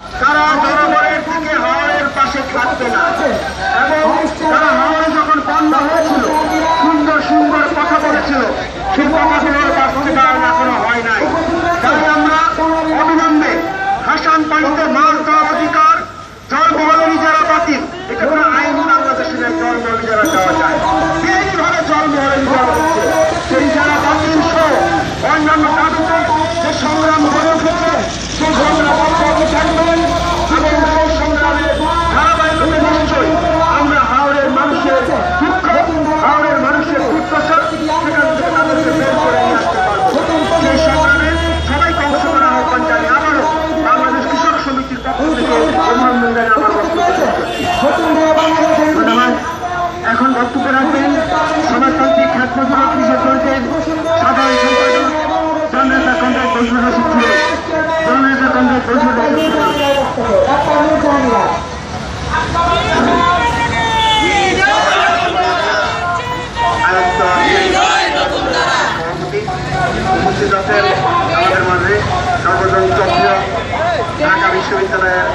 তারা জনগণের থেকে হাওড়ের পাশে থাকবে না। এবং তারা হাওড়ে যখন বন্ধ হয়েছিল, সুন্দর সুন্দর কথা বলেছিল, সেই কথাগুলোর বাস্তবায়ন এখনও হয় নাই। তাই আমরা অবিলম্বে হাসান পানিতে মাছ দেওয়ার অধিকার জলমহলের ইজারা বাতিল। এটা কোনো আইন বাংলাদেশে নেই ইজারা দেওয়া যায়। এইভাবে জলমহলের ইজারা হচ্ছে সেই ইজারা বাতিল সহ অন্যান্য দাবিতে যে সংগ্রাম উপস্থিত আছেন আমাদের মাঝে সর্বজন চক্রিয় ঢাকা বিশ্ববিদ্যালয়ের